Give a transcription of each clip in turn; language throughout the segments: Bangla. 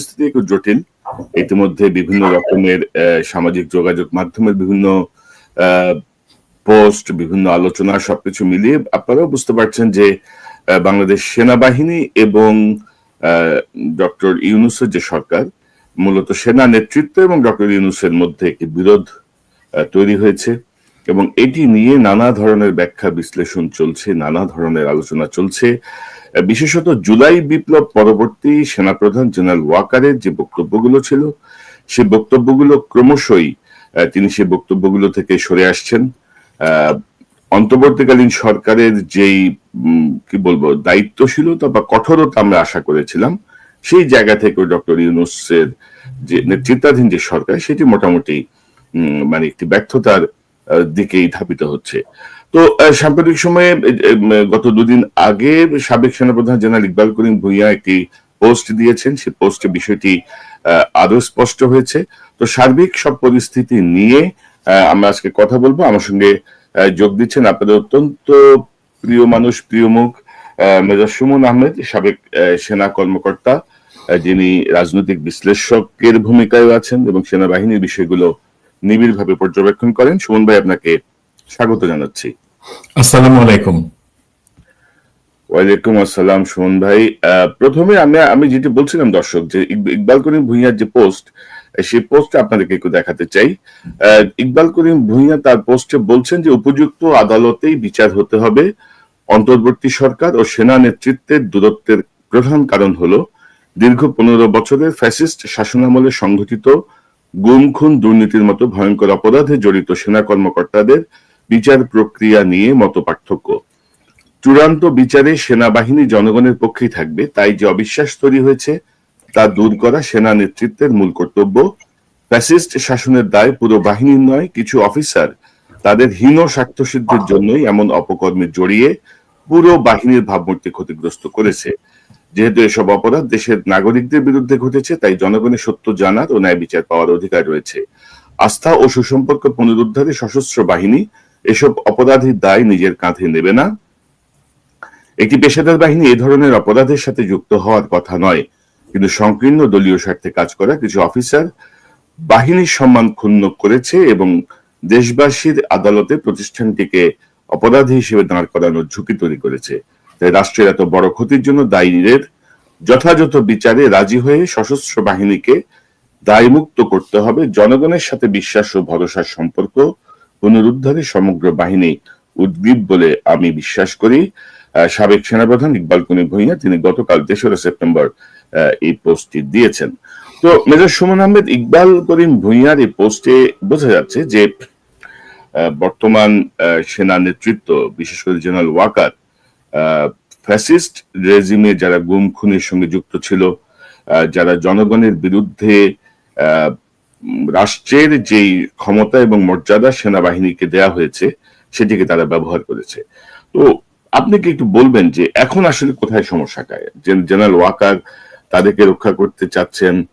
পরিস্থিতি একটু জটিল। ইতিমধ্যে বিভিন্ন রকমের সামাজিক যোগাযোগ মাধ্যমের বিভিন্ন পোস্ট, বিভিন্ন আলোচনা সবকিছু মিলিয়ে আপনারাও বুঝতে পারছেন যে বাংলাদেশ সেনাবাহিনী এবং ডক্টর ইউনুসের যে সরকার, মূলত সেনা নেতৃত্ব এবং ডক্টর ইউনুসের মধ্যে একটি বিরোধ তৈরি হয়েছে এবং এটি নিয়ে নানা ধরনের ব্যাখ্যা বিশ্লেষণ চলছে, নানা ধরনের আলোচনা চলছে। বিশেষত জুলাই বিপ্লব পরবর্তী সেনাপ্রধান জেনারেল ওয়াকারের যে বক্তব্যগুলো ছিল, সে বক্তব্যগুলো ক্রমশই তিনি সে বক্তব্যগুলো থেকে সরে আসছেন। অন্তর্বর্তীকালীন সরকারের যেই কি বলব, দায়িত্বশীলতা বা কঠোরতা আমরা আশা করেছিলাম, সেই জায়গা থেকে ডক্টর ইউনুসের যে নেতৃত্বাধীন যে সরকার, সেটি মোটামুটি মানে একটি ব্যর্থতার দিকেই ধাবিত হচ্ছে। তো সাম্প্রতিক সময়ে গত দুদিন আগে সাবেক সেনাপ্রধান জেনারেল ইকবাল করিম ভুইয়া একটি পোস্ট দিয়েছেন। সেই পোস্টে বিষয়টি আরও স্পষ্ট হয়েছে। তো সার্বিক সব পরিস্থিতি নিয়ে আমরা আজকে কথা বলব। আমার সঙ্গে যোগ দিচ্ছেন আপনাদের অত্যন্ত প্রিয় মানুষ, প্রিয় মুখ মেজর সুমন আহমেদ, সাবেক সেনা কর্মকর্তা যিনি রাজনৈতিক বিশ্লেষকের ভূমিকায় আছেন এবং সেনাবাহিনীর বিষয়গুলো নিবিড়ভাবে পর্যবেক্ষণ করেন। সুমন ভাই, আপনাকে স্বাগত জানাচ্ছি। আসসালামু আলাইকুম। ওয়ালাইকুম আসসালাম সুমন ভাই। প্রথমে আমি আমি যেটি বলছিলাম দর্শক, যে ইকবাল করিম ভুঁইয়ার যে পোস্ট সেই আপনাদেরকে একটু দেখাতে চাই। ইকবাল করিম ভুঁইয়া তার পোস্টে বলছেন যে উপযুক্ত আদালতেই বিচার হতে হবে। অন্তর্বর্তী সরকার ও সেনা নেতৃত্বের দূরত্বের প্রধান কারণ হলো, দীর্ঘ পনেরো বছরের ফ্যাসিস্ট শাসনামলে সংঘটিত গুম খুন দুর্নীতির মতো ভয়ঙ্কর অপরাধে জড়িত সেনা কর্মকর্তাদের বিচার প্রক্রিয়া নিয়ে মত পার্থক্য। চূড়ান্ত বিচারে সেনাবাহিনী জনগণের পক্ষেই থাকবে, তাই যে অবিশ্বাস তৈরি হয়েছে, তা দূর করা সেনা নেতৃত্বের মূল কর্তব্য। ফ্যাসিস্ট শাসনের দায় পুরো বাহিনীর নয়, কিছু অফিসার তাদের হীন স্বার্থসিদ্ধির জন্যই এমন অপকর্মে জড়িয়ে পুরো বাহিনীর ভাবমূর্তি ক্ষতিগ্রস্ত করেছে। যেহেতু এসব অপরাধ দেশের নাগরিকদের বিরুদ্ধে ঘটেছে, তাই জনগণের সত্য জানার ও ন্যায় বিচার পাওয়ার অধিকার রয়েছে। আস্থা ও সুসম্পর্ক পুনরুদ্ধারে সশস্ত্র বাহিনী এসব অপরাধীর দায় নিজের কাঁধে নেবে না। একটি পেশাদার বাহিনী এ ধরনের অপরাধের সাথে যুক্ত হওয়ার কথা নয়, কিন্তু সংকীর্ণ দলীয় স্বার্থে কাজ করা কিছু অফিসার বাহিনীর সম্মান ক্ষুণ্ণ করেছে এবং দেশবাসীর আদালতে প্রতিষ্ঠানটিকে অপরাধী হিসেবে দাঁড় করানোর ঝুঁকি তৈরি করেছে। তাই রাষ্ট্রের এত বড় ক্ষতির জন্য দায়ীদের যথাযথ বিচারে রাজি হয়ে সশস্ত্র বাহিনীকে দায়মুক্ত করতে হবে। জনগণের সাথে বিশ্বাস ও ভরসার সম্পর্ক পুনরুদ্ধারে সমগ্র বাহিনী উদ্গ্রীব বলে আমি বিশ্বাস করি। সাবেক সেনাপ্রধান ইকবাল করিম ভুঁইয়া, তিনি গতকাল তেসরা সেপ্টেম্বর এই পোস্টটি দিয়েছেন। তো মেজর সুমন আহমেদ, ইকবাল করিম ভুঁইয়ার এই পোস্টে বোঝা যাচ্ছে যে বর্তমান সেনা নেতৃত্ব, বিশেষ করে জেনারেল ওয়াকার ফ্যাসিস্ট রেজিমে যারা গুম, খুনের সঙ্গে যুক্ত ছিল যারা জনগণের বিরুদ্ধে রাষ্ট্রের যেই ক্ষমতা এবং মর্যাদা সেনাবাহিনীকে দেয়া হয়েছে, সেটিকে তারা ব্যবহার করেছে। তো আপনি কি একটু বলবেন যে এখন আসলে কোথায় সমস্যাটা জেন- জেনারেল ওয়াকার তাদেরকে রক্ষা করতে চাচ্ছেন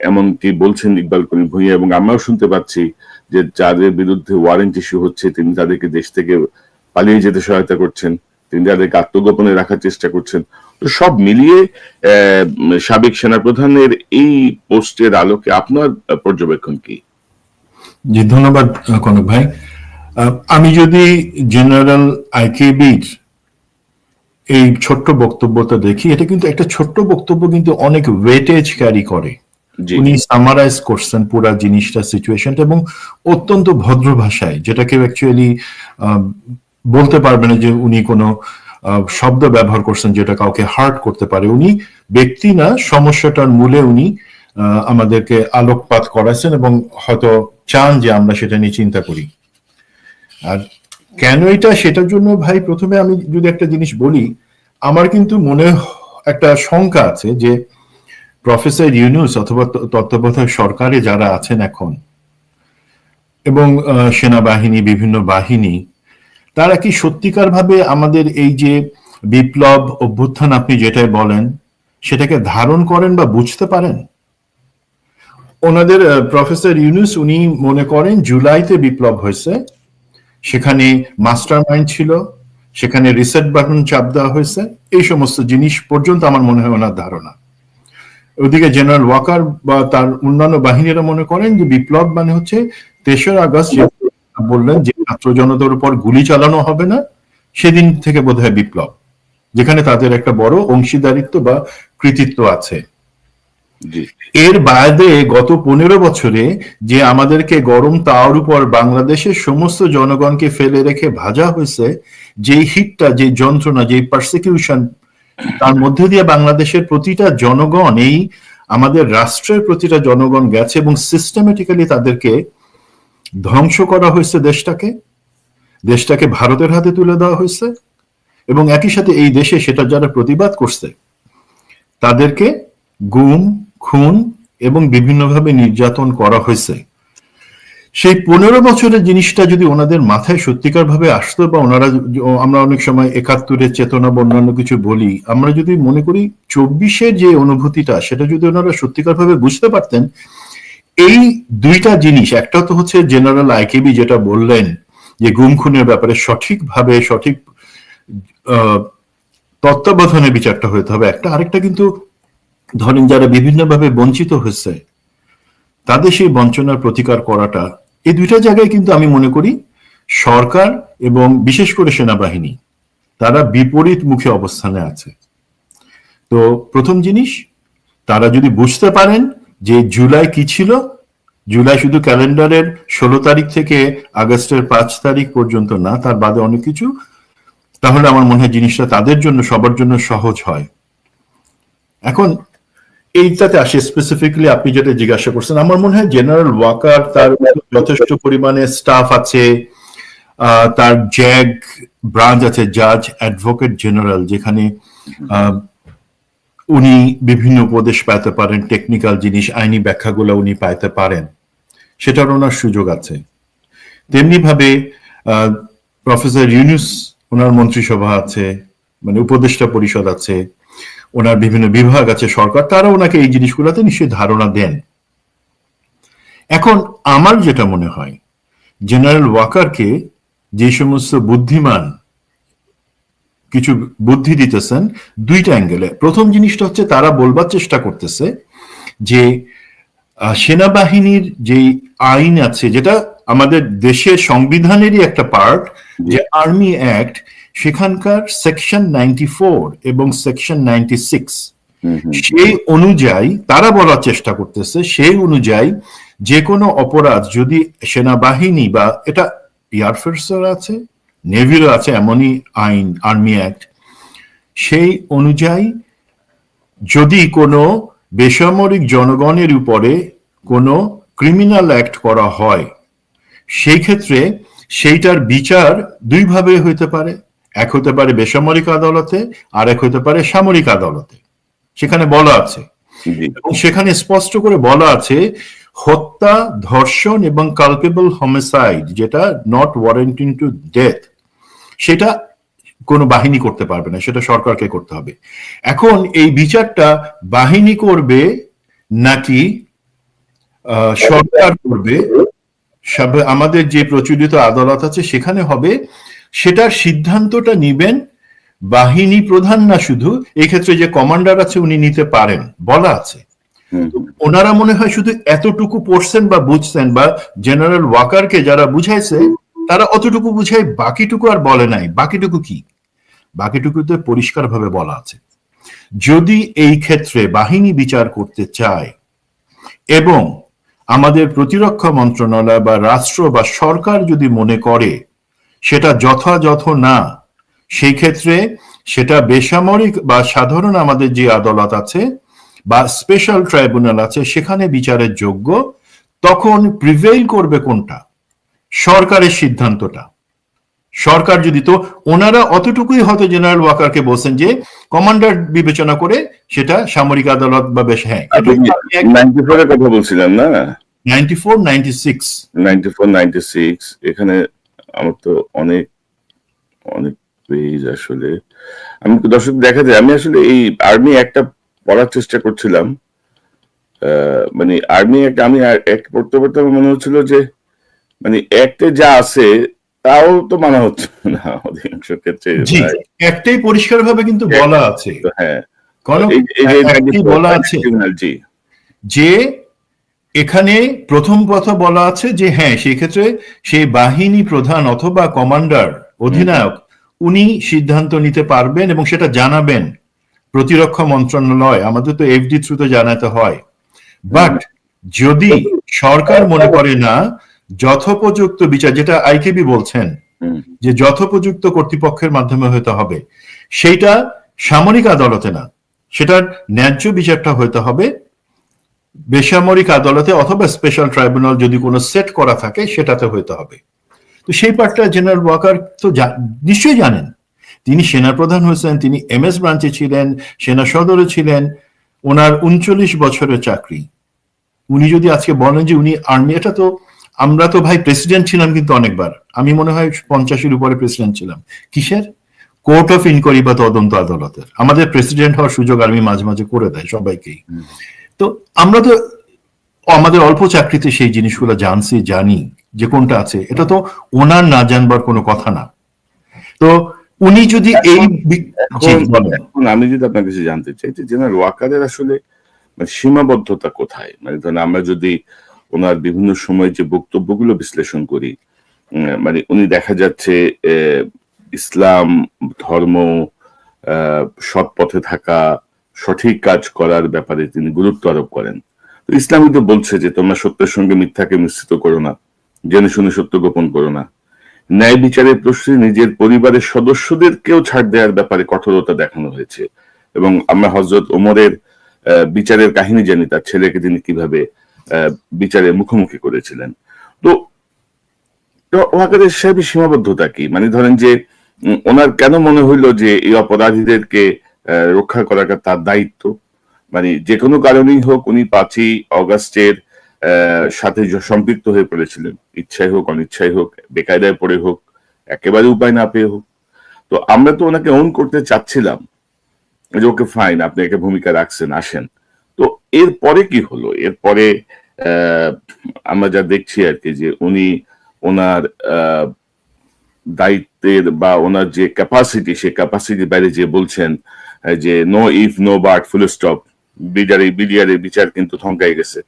এমনকি বলছেন ইকবাল করিম ভুঁইয়া এবং আমরাও শুনতে পাচ্ছি যে যাদের বিরুদ্ধে ওয়ারেন্ট ইস্যু হচ্ছে, তিনি তাদেরকে দেশ থেকে পালিয়ে যেতে সহায়তা করছেন, তিনি তাদেরকে আত্মগোপনে রাখার চেষ্টা করছেন। সব মিলিয়ে সাবেক সেনাপ্রধানের এই পোস্টের আলোকে আপনার পর্যবেক্ষণ কি? জি ধন্যবাদ কনক ভাই। আমি যদি জেনারেল আইকেবির এই ছোট্ট বক্তব্যটা দেখি এটা কিন্তু একটা ছোট্ট বক্তব্য কিন্তু অনেক ওয়েটেজ ক্যারি করে। উনি সামারাইজ করছেন পুরা জিনিসটা সিচুয়েশনটা এবং অত্যন্ত ভদ্র ভাষায় যেটা কেউ অ্যাকচুয়ালি বলতে পারবে না যে উনি কোনো আহ, শব্দ ব্যবহার করছেন যেটা কাউকে হার্ট করতে পারে। উনি ব্যক্তি না, সমস্যাটার মূলে উনি আমাদেরকে আলোকপাত করাচ্ছেন এবং হয়তো চান যে আমরা সেটা নিয়ে চিন্তা করি। আর কেন এটা? সেটার জন্য ভাই প্রথমে আমি যদি একটা জিনিস বলি, আমার কিন্তু মনে একটা শঙ্কা আছে যে প্রফেসর ইউনুস অথবা তত্ত্বাবধায়ক সরকারে যারা আছেন এখন এবং সেনাবাহিনী, বিভিন্ন বাহিনী তারা কি সত্যিকার ভাবে আমাদের এই যে বিপ্লব অভ্যুত্থান আপনি যেটাই বলেন, সেটাকে ধারণ করেন বা বুঝতে পারেন? ওনাদের প্রফেসর ইউনুস উনি মনে করেন জুলাইতে বিপ্লব হয়েছে, সেখানে মাস্টার মাইন্ড ছিল, সেখানে রিসেট বাটন চাপ দেওয়া হয়েছে, এই সমস্ত জিনিস পর্যন্ত আমার মনে হয় ওনার ধারণা। ওদিকে জেনারেল ওয়াকার বা তার অন্যান্য বাহিনীরা মনে করেন যে বিপ্লব মানে হচ্ছে তেসরা আগস্ট বললেন যে ছাত্র জনতার উপর গুলি চালানো হবে না সেদিন থেকে বোধহয় বিপ্লব যেখানে তাদের একটা বড় অংশীদারিত্ব বা কৃতিত্ব আছে। এর বাদে গত পনেরো বছরে যে আমাদেরকে গরম তাওয়ার উপর বাংলাদেশের সমস্ত জনগণকে ফেলে রেখে ভাজা হয়েছে যেই হিটটা যে যন্ত্রণা যে পারসিকিউশন তার মধ্যে দিয়ে বাংলাদেশের প্রতিটা জনগণ এই আমাদের রাষ্ট্রের প্রতিটা জনগণ গেছে এবং সিস্টেমেটিক্যালি তাদেরকে ধ্বংস করা হয়েছে দেশটাকে দেশটাকে ভারতের হাতে তুলে দেওয়া হয়েছে, এবং একই সাথে এই দেশে সেটা যারা প্রতিবাদ করছে, তাদেরকে গুম, খুন এবং বিভিন্নভাবে নির্যাতন করা হয়েছে। সেই পনেরো বছরের জিনিসটা যদি ওনাদের মাথায় সত্যিকার ভাবে আসতো বা ওনারা আমরা অনেক সময় একাত্তরের চেতনা বা অন্যান্য কিছু বলি, আমরা যদি মনে করি চব্বিশের যে অনুভূতিটা, সেটা যদি ওনারা সত্যিকার ভাবে বুঝতে পারতেন এই দুইটা জিনিস, একটা তো হচ্ছে জেনারেল আইকেবি যেটা বললেন যে গুম খুনের ব্যাপারে সঠিকভাবে সঠিক তত্ত্বাবধানে বিচারটা হতে হবে। একটা, আরেকটা কিন্তু ধরেন যারা বিভিন্নভাবে বঞ্চিত হয়েছে, তাদের সেই বঞ্চনার প্রতিকার করাটা, এই দুইটা জায়গায় কিন্তু আমি মনে করি সরকার এবং বিশেষ করে সেনাবাহিনী, তারা বিপরীত মুখে অবস্থানে আছে। তো প্রথম জিনিস, তারা যদি বুঝতে পারেন যে জুলাই কি ছিল? জুলাই শুধু ক্যালেন্ডারের ষোলো তারিখ থেকে আগস্টের পাঁচ তারিখ পর্যন্ত না, তার বাদে অনেক কিছু। তাহলে আমার মনে হয় জিনিসটা তাদের জন্য, সবার জন্য সহজ হয়। এখন এইটাতে আসে স্পেসিফিকলি আপনি যেটা জিজ্ঞাসা করছেন, আমার মনে হয় জেনারেল ওয়াকার তার যথেষ্ট পরিমাণে স্টাফ আছে তার জ্যাগ ব্রাঞ্চ আছে জাজ অ্যাডভোকেট জেনারেল যেখানে উনি বিভিন্ন উপদেশ পাইতে পারেন টেকনিক্যাল জিনিস, আইনি ব্যাখ্যাগুলো উনি পাইতে পারেন। সেটার ওনার সুযোগ আছে। তেমনি ভাবে প্রফেসর ইউনুস, ওনার মন্ত্রিসভা আছে মানে উপদেষ্টা পরিষদ আছে, ওনার বিভিন্ন বিভাগ আছে, সরকার, তারা ওনাকে এই জিনিসগুলোতে নিশ্চয়ই ধারণা দেন। এখন আমার যেটা মনে হয়, জেনারেল ওয়াকারকে যে সমস্ত বুদ্ধিমান কিছু বুদ্ধি দিতেছেন দুইটা অ্যাঙ্গেলে। প্রথম জিনিসটা হচ্ছে তারা বলবার চেষ্টা করতেছে যে সেনাবাহিনীর যে আইন আছে যেটা আমাদের দেশের সংবিধানেরই একটা পার্ট যে আর্মি অ্যাক্ট সেখানকার সেকশন নাইনটি ফোর এবং সেকশন নাইনটি সিক্স সেই অনুযায়ী তারা বলার চেষ্টা করতেছে সেই অনুযায়ী যে কোনো অপরাধ যদি সেনাবাহিনী বা এটা এয়ারফোর্সের আছে নেভিরও আছে এমনই আইন আর্মি অ্যাক্ট। সেই অনুযায়ী যদি কোনো বেসামরিক জনগণের উপরে কোনো ক্রিমিনাল অ্যাক্ট করা হয় সেই ক্ষেত্রে সেইটার বিচার দুইভাবে হইতে পারে। এক হতে পারে বেসামরিক আদালতে আর এক হতে পারে সামরিক আদালতে। সেখানে বলা আছে। এবং সেখানে স্পষ্ট করে বলা আছে হত্যা, ধর্ষণ এবং কালপেবল হোমিসাইড যেটা নট ওয়ারেন্টিং টু ডেথ সেটা কোনো বাহিনী করতে পারবে না, সেটা সরকারকে করতে হবে। এখন এই বিচারটা বাহিনী করবে নাকি সরকার করবে? আমাদের যে প্রচলিত আদালত আছে, সেখানে হবে। সেটার সিদ্ধান্তটা নিবেন বাহিনী প্রধান না শুধু এই ক্ষেত্রে যে কমান্ডার আছে, উনি নিতে পারেন, বলা আছে। ওনারা মনে হয় শুধু এতটুকু পড়ছেন বা বুঝছেন বা জেনারেল ওয়াকারকে যারা বুঝাইছে, তারা অতটুকু বুঝাই বাকিটুকু আর বলে নাই। বাকিটুকু কি? বাকিটুকুতে পরিষ্কারভাবে বলা আছে। যদি এই ক্ষেত্রে বাহিনী বিচার করতে চায় এবং আমাদের প্রতিরক্ষা মন্ত্রণালয় বা রাষ্ট্র বা সরকার যদি মনে করে সেটা যথাযথ না, সেই ক্ষেত্রে সেটা বেসামরিক বা সাধারণ আমাদের যে আদালত আছে বা স্পেশাল ট্রাইব্যুনাল আছে সেখানে বিচারের যোগ্য তখন প্রিভেইল করবে কোনটা? সরকারের সিদ্ধান্তটা। সরকার যদি তো ওনারা অতটুকুই হয়তো জেনারেল ওয়াকারকে বলছেন যে কমান্ডার বিবেচনা করে সেটা সামরিক আদালত বা বেশ হ্যাঁ কথা বলছিলাম না ninety four ninety six ninety four ninety six এখানে আমার তো অনেক অনেক পেজ আসলে। আমি দর্শক দেখা যায় আমি আসলে এই আর্মি একটা পড়ার চেষ্টা করছিলাম। মানে আর্মি একটা আমি এক পড়তে পড়তে মনে হচ্ছিল যে মানে একটে যা আছে তাও তো মানা হচ্ছে না অধিকাংশ ক্ষেত্রে। একটাই পরিষ্কারভাবে কিন্তু বলা আছে। হ্যাঁ। বলা আছে যে এখানে প্রথম কথা বলা আছে যে হ্যাঁ সেই ক্ষেত্রে সেই বাহিনী প্রধান অথবা কমান্ডার অধিনায়ক উনি সিদ্ধান্ত নিতে পারবেন এবং সেটা জানাবেন। প্রতিরক্ষা মন্ত্রণালয় আমাদের তো এফডি থ্রুতে জানাতে হয়। বাট যদি সরকার মনে করে না যথোপযুক্ত বিচার যেটা আইকেবি বলছেন যে যথোপযুক্ত কর্তৃপক্ষের মাধ্যমে হতে হবে সেইটা সামরিক আদালতে না। সেটার ন্যায্য বিচারটা হতে হবে বেসামরিক আদালতে অথবা স্পেশাল ট্রাইব্যুনাল যদি কোনো সেট করা থাকে সেটাতে হতে হবে। তো সেই পার্টটা জেনারেল ওয়াকার তো নিশ্চয়ই জানেন। তিনি সেনাপ্রধান হয়েছেন তিনি এম এস ব্রাঞ্চে ছিলেন সেনা সদরে ছিলেন ওনার উনচল্লিশ বছরের চাকরি। উনি যদি আজকে বলেন যে উনি আর্মি এটা তো আমরা তো ভাই প্রেসিডেন্ট ছিলাম কিন্তু অনেকবার। আমি মনে হয় পঞ্চাশের উপরে প্রেসিডেন্ট ছিলাম। কিসের? কোর্ট অফ ইনকোয়ারি বা তদন্ত আদালতের। আমাদের প্রেসিডেন্ট হওয়ার সুযোগ আর্মি মাঝে মাঝে করে দেয় সবাইকেই। তো আমরা তো আমাদের অল্প চাকরিতে সেই জিনিসগুলো জানছি জানি যে কোনটা আছে। এটা তো ওনার না জানবার কোনো কথা না। তো উনি যদি এই আমি যদি আপনার কাছে জানতে চাই যে জেনারেল ওয়াকারের আসলে মানে সীমাবদ্ধতা কোথায়? মানে ধরেন আমরা যদি ওনার বিভিন্ন সময় যে বক্তব্যগুলো বিশ্লেষণ করি মানে উনি দেখা যাচ্ছে আহ, ইসলাম ধর্ম আহ, সৎ পথে থাকা সঠিক কাজ করার ব্যাপারে তিনি গুরুত্ব আরোপ করেন। তো ইসলাম কিন্তু বলছে যে তোমরা সত্যের সঙ্গে মিথ্যাকে মিশ্রিত করো না জেনে শুনে সত্য গোপন করো না। ন্যায় বিচারের প্রশ্নে নিজের পরিবারের সদস্যদেরকেও ছাড় দেওয়ার ব্যাপারে কঠোরতা দেখানো হয়েছে। এবং আমরা হজরত ওমরের বিচারের কাহিনী জানি তার ছেলেকে তিনি কীভাবে আহ, বিচারের মুখোমুখি করেছিলেন। তো ওয়াকারের সাহেবের সীমাবদ্ধতা কি? মানে ধরেন যে ওনার কেন মনে হইল যে এই অপরাধীদেরকে রক্ষা করাটা তার দায়িত্ব? মানে যে কোনো কারণেই হোক উনি পাঁচই অগাস্টের সাথে সম্পৃক্ত হয়ে পড়েছিলেন। ইচ্ছাই হোক, অনিচ্ছাই হোক, বেকায়দায় পড়ে হোক, একেবারে উপায় না পেয়ে হোক। তো আমরা তো ওনাকে অন করতে চাচ্ছিলাম যে, ওকে ফাইন আপনি একে ভূমিকা রাখছেন, আসেন। তো এরপরে কি হলো? এরপরে আমরা যা দেখছি আর কি যে, উনি ওনার দায়িত্বের বা ওনার যে ক্যাপাসিটি সেই ক্যাপাসিটির বাইরে যে বলছেন যে no if no but full stop BDR BDR বিচার কিন্তু থমকাই গেছে।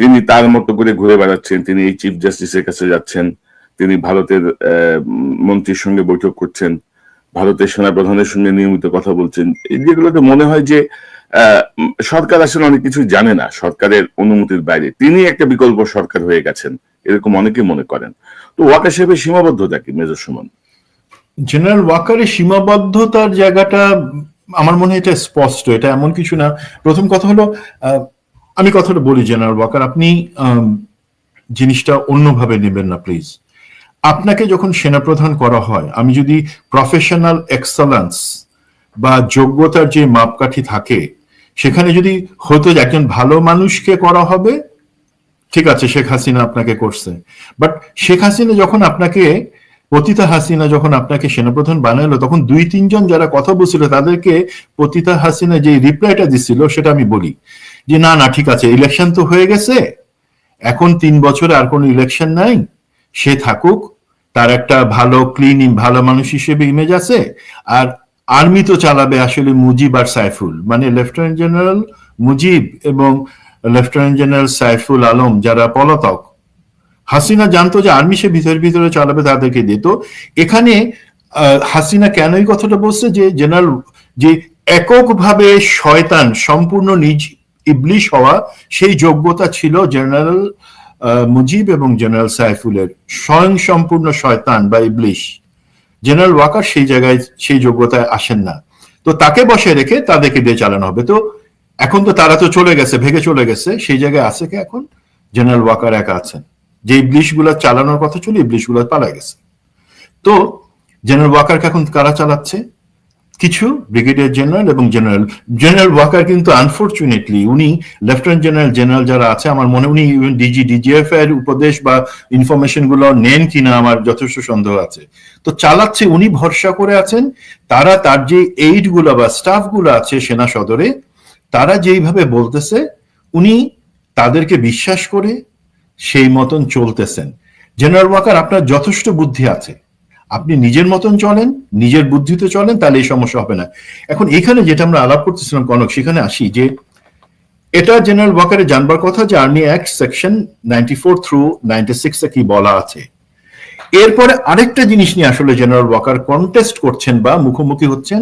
তিনি তার মতো করে ঘুরে বেড়াচ্ছেন, তিনি এই চিফ জাস্টিসের কাছে যাচ্ছেন, তিনি ভারতের মন্ত্রীর সঙ্গে বৈঠক করছেন, ভারতের সেনা প্রধানের সঙ্গে নিয়মিত কথা বলছেন। যেগুলোতে মনে হয় যে সরকার আসলে অনেক কিছু জানে না, সরকারের অনুমতির বাইরে। তিনি একটা বিকল্প সরকার হয়ে গেছেন, এরকম অনেকে মনে করেন। তো ওয়াকা সাহেবের সীমাবদ্ধতা কি, মেজর সুমন? জেনারেল ওয়াকারের সীমাবদ্ধতার জায়গাটা, আমার মনে হয় এটা স্পষ্ট, এটা এমন কিছু না। প্রথম কথা হলো আমি কথাটা বলি জেনারেল ওয়াকার আপনি জিনিসটা অন্যভাবে নেবেন না প্লিজ আপনাকে যখন সেনাপ্রধান করা হয়, আমি যদি প্রফেশনাল এক্সেলেন্স বা যোগ্যতার যে মাপকাঠি থাকে, সেখানে যদি যে একজন ভালো মানুষকে করা হবে, ঠিক আছে, শেখ হাসিনা আপনাকে করছে। বাট শেখ হাসিনা যখন আপনাকে, পতিতা হাসিনা যখন আপনাকে সেনাপ্রধান বানালো তখন দুই তিনজন যারা কথা বলছিল, তাদেরকে পতিতা হাসিনা যে রিপ্লাইটা দিছিল, সেটা আমি বলি। যে, না না, ঠিক আছে ইলেকশন তো হয়ে গেছে। এখন তিন বছরে আর কোনো ইলেকশন নাই। সে থাকুক, তার একটা ভালো ক্লিন ভালো মানুষ হিসেবে ইমেজ আছে। আর আর্মি তো চালাবে আসলে মুজিব আর সাইফুল। মানে লেফটেন্যান্ট জেনারেল মুজিব এবং লেফটেন্যান্ট জেনারেল সাইফুল আলম যারা পলাতক। হাসিনা জানতো যে আর্মি সে ভিতরে ভিতরে চালাবে তাদেরকে দিত এখানে হাসিনা কেন এই কথাটা বলছে যে জেনারেল যে এককভাবে শয়তান সম্পূর্ণ নিজ ইবলিশ হওয়া সেই যোগ্যতা ছিল জেনারেল মুজিব এবং জেনারেল সাইফুলের স্বয়ং সম্পূর্ণ শয়তান বা ইবলিশ। জেনারেল ওয়াকার সেই জায়গায় সেই যোগ্যতায় আসেন না। তো তাকে বসে রেখে তাদেরকে দিয়ে চালানো হবে। তো এখন তো তারা তো চলে গেছে, ভেগে চলে গেছে। সেই জায়গায় আছে কে এখন? জেনারেল ওয়াকার একা আছেন। যে ইবলিশগুলা চালানোর কথা ছিল ইবলিশগুলা পালা গেছে। তো জেনারেল ওয়াকারকে এখন কারা চালাচ্ছে? কিছু ব্রিগেডিয়ার জেনারেল এবং জেনারেল জেনারেল ওয়াকার কিন্তু আনফর্চুনেটলি উনি লেফটেন্যান্ট জেনারেল জেনারেল যারা আছে, আমার মনে, উনি ডিজি ডিজিএফ এর উপদেশ বা ইনফরমেশনগুলো নেন কিনা আমার যথেষ্ট সন্দেহ আছে। তো চালাচ্ছে, উনি ভরসা করে আছেন, তারা তার যে এইডগুলো বা স্টাফগুলো আছে সেনা সদরে, তারা যেইভাবে বলতেছে, উনি তাদেরকে বিশ্বাস করে সেই মতন চলতেছেন। জেনারেল ওয়াকার, আপনার যথেষ্ট বুদ্ধি আছে। আপনি নিজের মতন চলেন, নিজের বুদ্ধিতে চলেন, তাহলে এই সমস্যা হবে না। এখন এখানে যেটা আমরা আলাপ করতেছিলাম, কনক, সেখানে আসি যে এটা জেনারেল ওয়াকারে জানবার কথা যে army act section ninety four through ninety সিক্সে কি বলা আছে। এরপরে আরেকটা জিনিস নিয়ে আসলে জেনারেল ওয়াকার কন্টেস্ট করছেন বা মুখোমুখি হচ্ছেন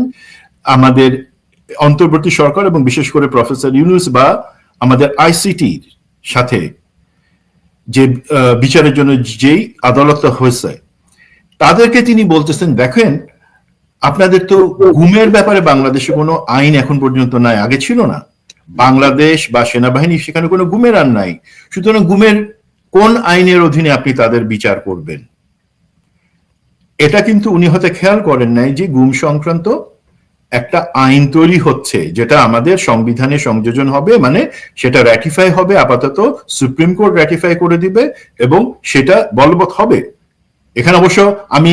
আমাদের অন্তর্বর্তী সরকার এবং বিশেষ করে প্রফেসর ইউনুস বা আমাদের আইসিটির সাথে যে বিচারের জন্য যেই আদালতটা হয়েছে তাদেরকে তিনি বলতেছেন, দেখেন, আপনাদের তো ঘুমের ব্যাপারে বাংলাদেশে কোনো আইন এখন পর্যন্ত নাই, আগে ছিল না। বাংলাদেশ বা সেনাবাহিনী সেখানে কোনো গুমের আর নাই। সুতরাং গুমের কোন আইনের অধীনে আপনি তাদের বিচার করবেন? এটা কিন্তু উনি হয়তো খেয়াল করেন নাই যে গুম সংক্রান্ত একটা আইন তৈরি হচ্ছে, যেটা আমাদের সংবিধানে সংযোজন হবে মানে সেটা র্যাটিফাই হবে, আপাতত সুপ্রিম কোর্ট র্যাটিফাই করে দিবে, এবং সেটা বলবৎ হবে। এখানে অবশ্য আমি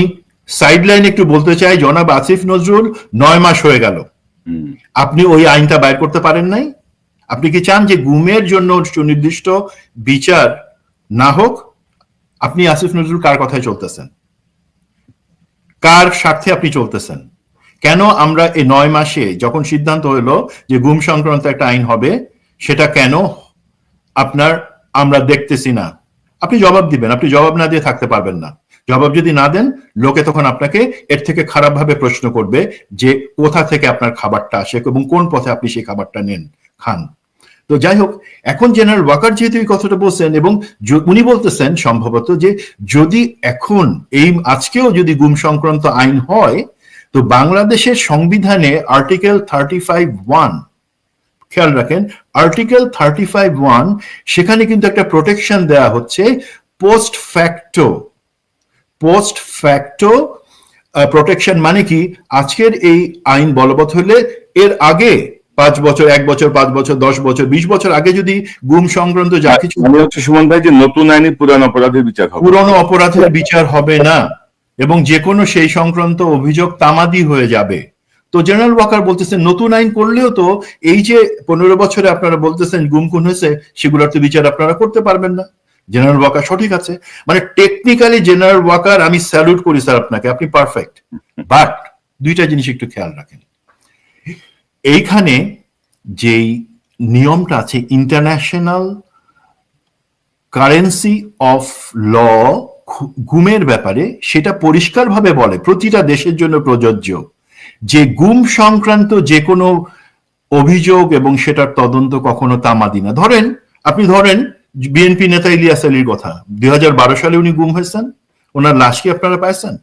সাইড লাইন একটু বলতে চাই জনাব আসিফ নজরুল নয় মাস হয়ে গেল। আপনি ওই আইনটা বাইর করতে পারেন নাই? আপনি কি চান যে গুমের জন্য সুনির্দিষ্ট বিচার না হোক? আপনি আসিফ নজরুল কার কথায় চলতেছেন? কার স্বার্থে আপনি চলতেছেন? কেন আমরা এই নয় মাসে যখন সিদ্ধান্ত হলো যে গুম সংক্রান্ত একটা আইন হবে সেটা কেন আপনার আমরা দেখতেছি না? আপনি জবাব দিবেন আপনি জবাব না দিয়ে থাকতে পারবেন না। জবাব যদি না দেন, লোকে তখন আপনাকে এর থেকে খারাপভাবে প্রশ্ন করবে যে কোথা থেকে আপনার খাবারটা আসে এবং কোন পথে আপনি সেই খাবারটা নেন, খান। তো যাই হোক, এখন জেনারেল ওয়াকার যেহেতু এই কথাটা বলছেন এবং উনি বলতেছেন সম্ভবত যে যদি এখন এই আজকেও যদি গুম সংক্রান্ত আইন হয়, তো বাংলাদেশের সংবিধানে আর্টিকেল থার্টি ফাইভ ওয়ান খেয়াল রাখেন, আর্টিকেল থার্টি ফাইভ ওয়ান সেখানে কিন্তু একটা প্রোটেকশন দেয়া হচ্ছে post facto post facto protection মানে কি? আজকের এই আইন বলবৎ হলে এর আগে পাঁচ বছর এক বছর পাঁচ বছর দশ বছর বিশ বছর আগে যদি গুম সংক্রান্ত যা কিছু মানে হচ্ছে সুমন ভাই যে নতুন আইনে পুরান অপরাধের বিচার হবে। পুরনো অপরাধের বিচার হবে না। এবং যে কোনো সেই সংক্রান্ত অভিযোগ তামাদি হয়ে যাবে। তো জেনারেল ওয়াকার বলতেছেন নতুন আইন করলেও তো এই যে পনেরো বছরে আপনারা বলতেছেন গুম খুন হয়েছে সেগুলোর তো বিচার আপনারা করতে পারবেন না। জেনারেল ওয়াকার সঠিক আছে। মানে টেকনিক্যালি জেনারেল ওয়াকার আমি স্যালুট করি স্যার আপনাকে, আপনি পারফেক্ট বাট দুইটা জিনিস একটু খেয়াল রাখেন। এইখানে যেই নিয়মটা আছে ইন্টারন্যাশনাল কারেন্সি অফ ল গুমের ব্যাপারে সেটা পরিষ্কারভাবে বলে, প্রতিটা দেশের জন্য প্রযোজ্য। যে গুম সংক্রান্ত যে কোনো অভিযোগ এবং সেটার তদন্ত কখনো তামাদি না। ধরেন, আপনি ধরেন বিএনপি নেতা ইলিয়াস আলীর কথা। দুই হাজার বারো সালে উনি গুম হয়েছেন। ওনার লাশ কি আপনারা পাইছেন?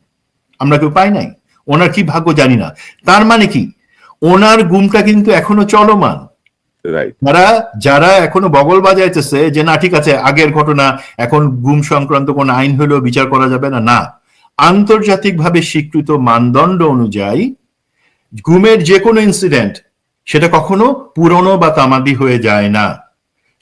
আমরা কেউ পাই নাই। ওনার কি ভাগ্য জানি না। তার মানে কি? ওনার গুমটা কিন্তু এখনও চলমান। যারা যারা এখনও বগল বাজাইতেছে যে না ঠিক আছে আগের ঘটনা এখন গুম সংক্রান্ত কোন আইন হলেও বিচার করা যাবে না। না। আন্তর্জাতিকভাবে স্বীকৃত মানদণ্ড অনুযায়ী গুমের যে কোনো ইনসিডেন্ট সেটা কখনো পুরনো বা তামাদি হয়ে যায় না।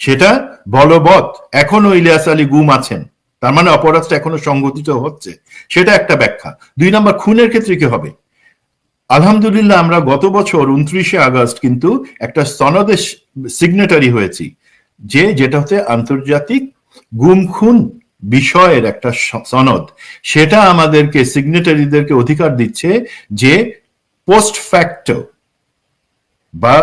সেটা বলবৎ এখনও ইলিয়াস আলী গুম আছেন। তার মানে অপরাধটা এখনও সংগঠিত হচ্ছে। সেটা একটা ব্যাখ্যা। দুই নম্বর, খুনের ক্ষেত্রে কি হবে? আলহামদুলিল্লাহ, আমরা গত বছর উনত্রিশে আগস্ট কিন্তু একটা সনদে সিগনেটারি হয়েছি, যে যেটা হচ্ছে আন্তর্জাতিক গুম খুন বিষয়ের একটা সনদ। সেটা আমাদেরকে সিগনেটারিদেরকে অধিকার দিচ্ছে যে পোস্ট ফ্যাক্ট বা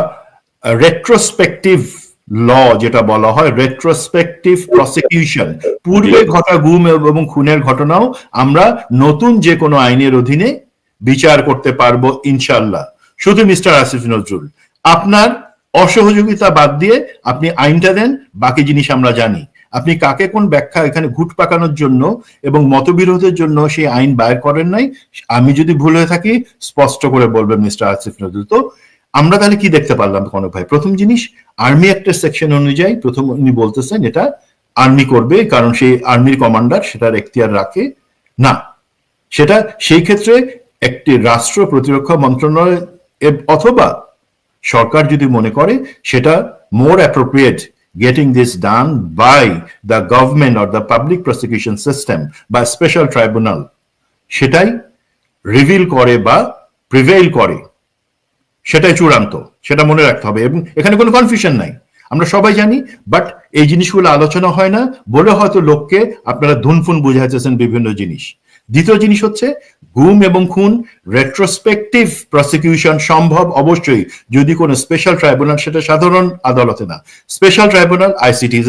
রেট্রোস্পেক্টিভ ল যেটা বলা হয় রেট্রোস্পেক্টিভ প্রসিকিউশন পূর্বে ঘটা গুম এবং খুনের ঘটনাও আমরা নতুন যে কোনো আইনের অধীনে বিচার করতে পারব ইনশাল্লাহ শুধু মিস্টার আসিফ নজরুল আপনার অসহযোগিতা বাদ দিয়ে আপনি আইনটা দেন বাকি জিনিস আমরা জানি। আপনি কাকে কোন ব্যাখ্যা এখানে ঘুট পাকানোর জন্য এবং মতবিরোধের জন্য সেই আইন বাইর করেন নাই? আমি যদি ভুল হয়ে থাকি স্পষ্ট করে বলবেন মিস্টার আসিফ নজরুল। তো আমরা তাহলে কি দেখতে পারলাম কনক ভাই? প্রথম জিনিস আর্মি একটা সেকশন অনুযায়ী প্রথম উনি বলতেছেন এটা আর্মি করবে, কারণ সেই আর্মির কমান্ডার সেটার এখতিয়ার রাখে। না, সেটা সেই ক্ষেত্রে একটি রাষ্ট্র প্রতিরক্ষা মন্ত্রণালয় অথবা সরকার যদি মনে করে, সেটা more appropriate getting this done by the government or the public prosecution system বা স্পেশাল ট্রাইব্যুনাল সেটাই রিভিল করে বা প্রিভেইল করে। সেটাই চূড়ান্ত, সেটা মনে রাখতে হবে। এবং এখানে কোনো কনফিউশন নাই। আমরা সবাই জানি বাট এই জিনিসগুলো আলোচনা হয় না বলে হয়তো লোককে আপনারা ধুনফুন বুঝাইতেছেন বিভিন্ন জিনিস। দ্বিতীয় জিনিস হচ্ছে গুম এবং খুন রেট্রোস্পেকটিভ প্রসিকিউশন সম্ভব অবশ্যই। যদি কোনো স্পেশাল ট্রাইব্যুনাল সেটা সাধারণ আদালতে না। Special tribunal আইসিটিজ